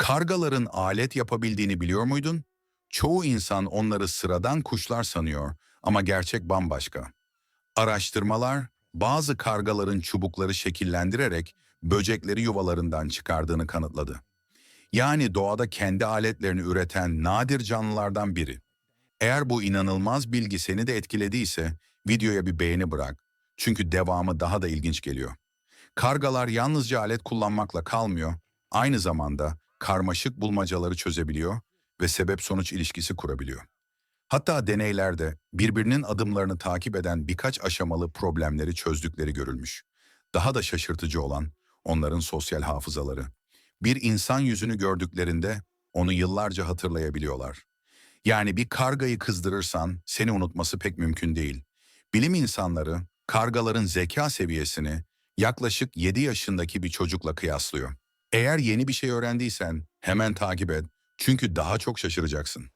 Kargaların alet yapabildiğini biliyor muydun? Çoğu insan onları sıradan kuşlar sanıyor ama gerçek bambaşka. Araştırmalar bazı kargaların çubukları şekillendirerek böcekleri yuvalarından çıkardığını kanıtladı. Yani doğada kendi aletlerini üreten nadir canlılardan biri. Eğer bu inanılmaz bilgi seni de etkilediyse videoya bir beğeni bırak. Çünkü devamı daha da ilginç geliyor. Kargalar yalnızca alet kullanmakla kalmıyor, aynı zamanda karmaşık bulmacaları çözebiliyor ve sebep-sonuç ilişkisi kurabiliyor. Hatta deneylerde birbirinin adımlarını takip eden birkaç aşamalı problemleri çözdükleri görülmüş. Daha da şaşırtıcı olan onların sosyal hafızaları. Bir insan yüzünü gördüklerinde onu yıllarca hatırlayabiliyorlar. Yani bir kargayı kızdırırsan seni unutması pek mümkün değil. Bilim insanları kargaların zeka seviyesini yaklaşık 7 yaşındaki bir çocukla kıyaslıyor. Eğer yeni bir şey öğrendiysen hemen takip et çünkü daha çok şaşıracaksın.